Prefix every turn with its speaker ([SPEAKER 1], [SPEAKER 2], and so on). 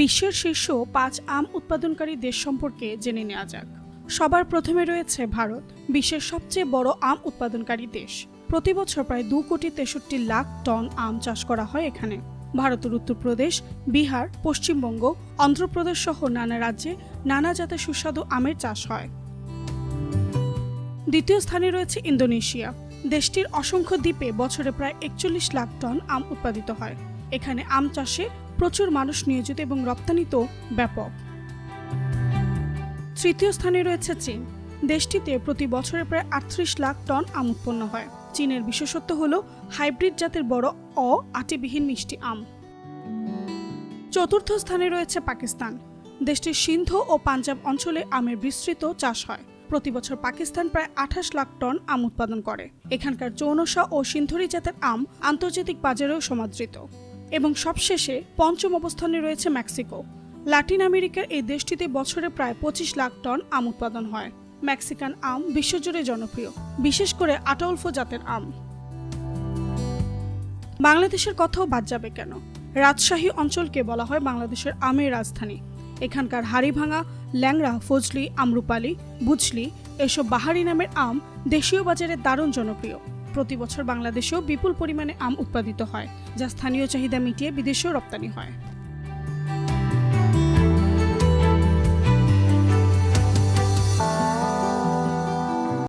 [SPEAKER 1] বিশ্বের শীর্ষ পাঁচ আম উৎপাদনকারী দেশ সম্পর্কে জেনে নেওয়া যাক। সবার প্রথমে রয়েছে ভারত, বিশ্বের সবচেয়ে বড় আম উৎপাদনকারী দেশ। প্রতি বছর প্রায় দু কোটি তেষট্টি লাখ টন আম চাষ করা হয় এখানে। ভারতের উত্তরপ্রদেশ, বিহার, পশ্চিমবঙ্গ, অন্ধ্রপ্রদেশ সহ নানা রাজ্যে নানা জাতের সুস্বাদু আমের চাষ হয়। দ্বিতীয় স্থানে রয়েছে ইন্দোনেশিয়া। দেশটির অসংখ্য দ্বীপে বছরে প্রায় একচল্লিশ লাখ টন আম উৎপাদিত হয়। এখানে আম চাষে প্রচুর মানুষ নিয়োজিত এবং রপ্তানিতেও ব্যাপক। তৃতীয় স্থানে রয়েছে চীন। দেশটিতে প্রতি বছরে প্রায় আটত্রিশ লাখ টন আম উৎপন্ন হয়। চীনের বিশেষত্ব হল হাইব্রিড জাতের বড় অ আটিবিহীন মিষ্টি আম। চতুর্থ স্থানে রয়েছে পাকিস্তান। দেশটির সিন্ধু ও পাঞ্জাব অঞ্চলে আমের বিস্তৃত চাষ হয়। প্রতি বছর পাকিস্তান প্রায় আঠাশ লাখ টন আম উৎপাদন করে। এখানকার চৌনসা ও সিন্ধুরি জাতের আম আন্তর্জাতিক বাজারেও সমাদৃত। এবং সবশেষে পঞ্চম অবস্থানে রয়েছে মেক্সিকো। লাতিন আমেরিকার এই দেশটিতে বছরে প্রায় পঁচিশ লাখ টন আম উৎপাদন হয়। মেক্সিকান আম বিশ্বজুড়ে জনপ্রিয়, বিশেষ করে আটলফো জাতের আম। বাংলাদেশের কথাও বাদ যাবে কেন? রাজশাহী অঞ্চলকে বলা হয় বাংলাদেশের আমের রাজধানী। এখানকার হাড়িভাঙা, ল্যাংড়া, ফজলি, আমরুপালি বুঝলি এসব বাহারি নামের আম দেশীয় বাজারে দারুণ জনপ্রিয়। প্রতি বছর বাংলাদেশেও বিপুল পরিমাণে আম উৎপাদিত হয়, যা স্থানীয় চাহিদা মিটিয়ে বিদেশেও রপ্তানি হয়।